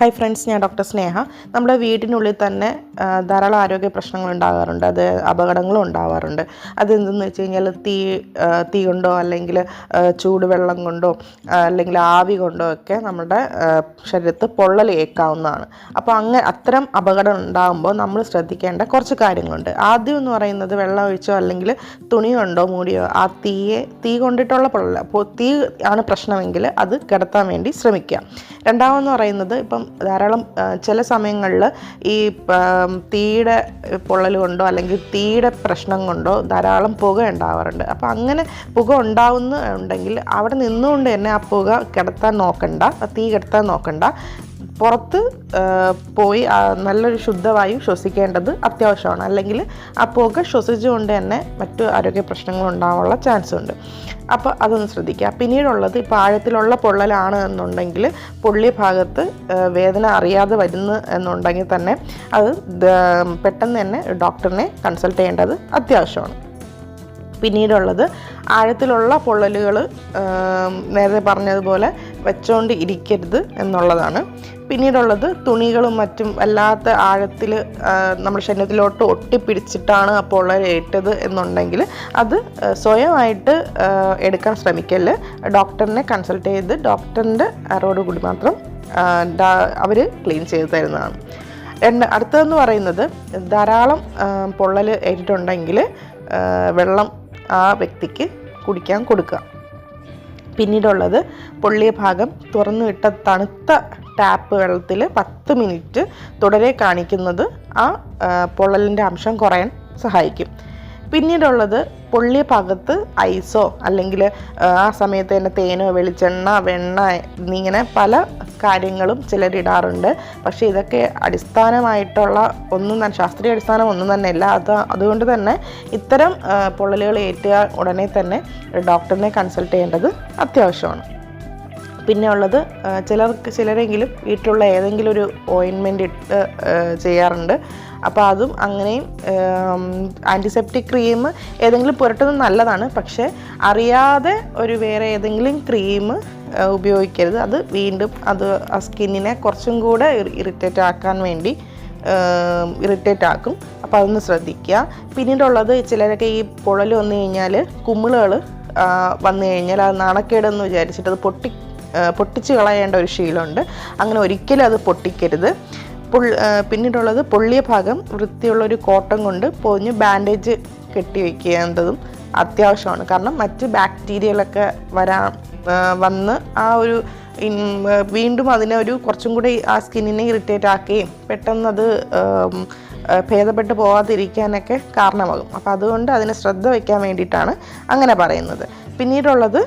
Hi friends ഞാൻ doctor Sneha. നമ്മുടെ വീടിനുള്ളിൽ തന്നെ ധാരാളം ആരോഗ്യ പ്രശ്നങ്ങൾ ഉണ്ടാകാറുണ്ട്. അത് അപകടങ്ങളും ഉണ്ടാവാറുണ്ട്. അതെന്തെന്ന് വെച്ച് കഴിഞ്ഞാൽ തീ തീ കൊണ്ടോ അല്ലെങ്കിൽ ചൂടുവെള്ളം കൊണ്ടോ അല്ലെങ്കിൽ ആവി കൊണ്ടോ ഒക്കെ നമ്മുടെ ശരീരത്ത് പൊള്ളലേക്കാവുന്നതാണ് അപ്പോൾ അങ്ങനെ അത്തരം അപകടം ഉണ്ടാകുമ്പോൾ നമ്മൾ ശ്രദ്ധിക്കേണ്ട കുറച്ച് കാര്യങ്ങളുണ്ട്. ആദ്യം എന്ന് പറയുന്നത് വെള്ളം ഒഴിച്ചോ അല്ലെങ്കിൽ തുണി കൊണ്ടോ മൂടിയോ ആ തീയെ തീ കൊണ്ടിട്ടുള്ള പൊള്ളൽ തീ ആണ് പ്രശ്നമെങ്കിൽ അത് കിടത്താൻ വേണ്ടി ശ്രമിക്കുക. രണ്ടാമെന്ന് പറയുന്നത് ഇപ്പം ധാരാളം ചില സമയങ്ങളിൽ ഈ തീയുടെ പൊള്ളൽ കൊണ്ടോ അല്ലെങ്കിൽ തീയുടെ പ്രശ്നം കൊണ്ടോ ധാരാളം പുക ഉണ്ടാവാറുണ്ട്. അപ്പോൾ അങ്ങനെ പുക ഉണ്ടാവുന്ന ഉണ്ടെങ്കിൽ അവിടെ നിന്നുകൊണ്ട് തന്നെ ആ പുക കിടത്താൻ നോക്കണ്ട തീ കിടത്താൻ നോക്കണ്ട. പുറത്ത് പോയി നല്ലൊരു ശുദ്ധവായു ശ്വസിക്കേണ്ടത് അത്യാവശ്യമാണ്. അല്ലെങ്കിൽ ആ പുക ശ്വസിച്ചുകൊണ്ട് തന്നെ മറ്റു ആരോഗ്യ പ്രശ്നങ്ങൾ ഉണ്ടാവാനുള്ള ചാൻസ് ഉണ്ട്. അപ്പോൾ അതൊന്ന് ശ്രദ്ധിക്കുക. പിന്നീടുള്ളത് ഇപ്പോൾ ആഴത്തിലുള്ള പൊള്ളലാണ് എന്നുണ്ടെങ്കിൽ പൊള്ളിയ ഭാഗത്ത് വേദന അറിയാതെ വരുന്നു എന്നുണ്ടെങ്കിൽ തന്നെ അത് പെട്ടെന്ന് തന്നെ ഡോക്ടറിനെ കൺസൾട്ട് ചെയ്യേണ്ടത് അത്യാവശ്യമാണ്. പിന്നീടുള്ളത് ആഴത്തിലുള്ള പൊള്ളലുകൾ നേരത്തെ പറഞ്ഞതുപോലെ വെച്ചോണ്ട് ഇരിക്കരുത് എന്നുള്ളതാണ്. പിന്നീടുള്ളത് തുണികളും മറ്റും വല്ലാത്ത ആഴത്തിൽ നമ്മൾ ശരീരത്തിലോട്ട് ഒട്ടിപ്പിടിച്ചിട്ടാണ് അപ്പോൾ ഏറ്റത് എന്നുണ്ടെങ്കിൽ അത് സ്വയമായിട്ട് എടുക്കാൻ ശ്രമിക്കൽ. ഡോക്ടറിനെ കൺസൾട്ട് ചെയ്ത് ഡോക്ടറിന്റെ കൂടി മാത്രം അവർ ക്ലീൻ ചെയ്ത് തരുന്നതാണ്. രണ്ട് അടുത്തതെന്ന് പറയുന്നത് ധാരാളം പൊള്ളൽ ഏറ്റിട്ടുണ്ടെങ്കിൽ വെള്ളം ആ വ്യക്തിക്ക് കുടിക്കാൻ കൊടുക്കുക. പിന്നീടുള്ളത് പൊള്ളിയ ഭാഗം തുറന്നു വിട്ട തണുത്ത ടാപ്പ് വെള്ളത്തിൽ പത്ത് മിനിറ്റ് തുടരെ കാണിക്കുന്നത് ആ പൊള്ളലിന്റെ അംശം കുറയാൻ സഹായിക്കും. പിന്നീടുള്ളത് പൊള്ളിയ ഭാഗത്ത് ഐസോ അല്ലെങ്കിൽ ആ സമയത്ത് തന്നെ തേനോ വെളിച്ചെണ്ണ വെണ്ണ എന്നിങ്ങനെ പല കാര്യങ്ങളും ചിലരിടാറുണ്ട്. പക്ഷെ ഇതൊക്കെ അടിസ്ഥാനമായിട്ടുള്ള ഒന്നും തന്നെ ശാസ്ത്രീയ അടിസ്ഥാനം ഒന്നും തന്നെ അല്ല. അത് അതുകൊണ്ട് തന്നെ ഇത്തരം പൊള്ളലുകൾ ഏറ്റുക ഉടനെ തന്നെ ഡോക്ടറിനെ കൺസൾട്ട് ചെയ്യേണ്ടത് അത്യാവശ്യമാണ്. പിന്നെ ഉള്ളത് ചിലർക്ക് ചിലരെങ്കിലും വീട്ടിലുള്ള ഏതെങ്കിലും ഒരു ഓയിൻമെന്റ് ഇട്ട് ചെയ്യാറുണ്ട്. അപ്പോൾ അതും അങ്ങനെയും ആന്റിസെപ്റ്റിക് ക്രീം ഏതെങ്കിലും പുരട്ടുന്നത് നല്ലതാണ്. പക്ഷേ അറിയാതെ ഒരു വേറെ ഏതെങ്കിലും ക്രീം ഉപയോഗിക്കരുത്. അത് വീണ്ടും അത് ആ സ്കിന്നിനെ കുറച്ചും കൂടെ ഇറിറ്റേറ്റ് ആക്കാൻ വേണ്ടി ഇറിറ്റേറ്റ് ആക്കും. അപ്പോൾ അതൊന്ന് ശ്രദ്ധിക്കുക. പിന്നീടുള്ളത് ചിലരൊക്കെ ഈ പുഴൽ വന്നു കഴിഞ്ഞാൽ കുമ്മിളുകൾ വന്നു കഴിഞ്ഞാൽ അത് നാണക്കേടെന്ന് വിചാരിച്ചിട്ട് അത് പൊട്ടി പൊട്ടിച്ച് കളയേണ്ട ഒരു ശീലമുണ്ട്. അങ്ങനെ ഒരിക്കലും അത് പൊട്ടിക്കരുത്. പിന്നീടുള്ളത് പൊള്ളിയ ഭാഗം വൃത്തിയുള്ള ഒരു കോട്ടൺ കൊണ്ട് പൊതിഞ്ഞ് ബാൻഡേജ് കെട്ടി വയ്ക്കേണ്ടതും അത്യാവശ്യമാണ്. കാരണം മറ്റ് ബാക്ടീരിയകളൊക്കെ വരാൻ വന്ന് ആ ഒരു വീണ്ടും അതിനെ ഒരു കുറച്ചും കൂടി ആ സ്കിന്നിനെ ഇറിറ്റേറ്റ് ആക്കുകയും പെട്ടെന്ന് അത് ഭേദപ്പെട്ട് പോകാതിരിക്കാനൊക്കെ കാരണമാകും. അപ്പോൾ അതുകൊണ്ട് അതിനെ ശ്രദ്ധ വയ്ക്കാൻ വേണ്ടിയിട്ടാണ് അങ്ങനെ പറയുന്നത്. പിന്നീടുള്ളത്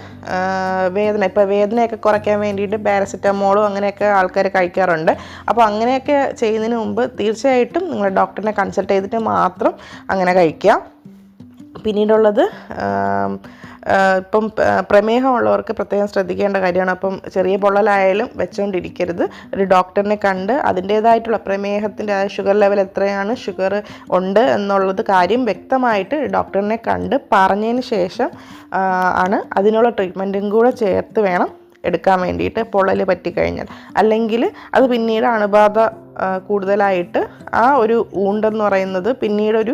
വേദന. ഇപ്പോൾ വേദനയൊക്കെ കുറയ്ക്കാൻ വേണ്ടിയിട്ട് പാരസെറ്റമോളും അങ്ങനെയൊക്കെ ആൾക്കാർ കഴിക്കാറുണ്ട്. അപ്പോൾ അങ്ങനെയൊക്കെ ചെയ്യുന്നതിന് മുമ്പ് തീർച്ചയായിട്ടും നിങ്ങൾ ഡോക്ടറിനെ കൺസൾട്ട് ചെയ്തിട്ട് മാത്രം അങ്ങനെ കഴിക്കുക പിന്നീടുള്ളത് ഇപ്പം പ്രമേഹമുള്ളവർക്ക് പ്രത്യേകം ശ്രദ്ധിക്കേണ്ട കാര്യമാണ്. അപ്പം ചെറിയ പൊള്ളലായാലും വെച്ചുകൊണ്ടിരിക്കരുത് ഒരു ഡോക്ടറിനെ കണ്ട് അതിന്റേതായിട്ടുള്ള പ്രമേഹത്തിന്റെ ഷുഗർ ലെവൽ എത്രയാണ് ഷുഗർ ഉണ്ട് എന്നുള്ളത് കാര്യം വ്യക്തമായിട്ട് ഡോക്ടറിനെ കണ്ട് പറഞ്ഞതിന് ശേഷം ആണ് അതിനുള്ള ട്രീറ്റ്മെന്റും കൂടെ ചേർത്ത് വേണം എടുക്കാൻ വേണ്ടിയിട്ട് പൊള്ളൽ പറ്റിക്കഴിഞ്ഞാൽ. അല്ലെങ്കിൽ അത് പിന്നീട് അണുബാധ കൂടുതലായിട്ട് ആ ഒരു ഊണ്ടെന്ന് പറയുന്നത് പിന്നീടൊരു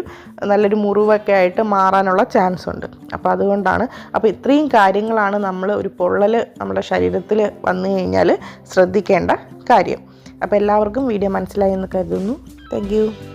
നല്ലൊരു മുറിവൊക്കെ ആയിട്ട് മാറാനുള്ള ചാൻസ് ഉണ്ട്. അപ്പോൾ അതുകൊണ്ടാണ്. അപ്പോൾ ഇത്രയും കാര്യങ്ങളാണ് നമ്മൾ ഒരു പൊള്ളൽ നമ്മുടെ ശരീരത്തിൽ വന്നു കഴിഞ്ഞാൽ ശ്രദ്ധിക്കേണ്ട കാര്യം. അപ്പോൾ എല്ലാവർക്കും വീഡിയോ മനസ്സിലായി എന്ന് കരുതുന്നു. താങ്ക്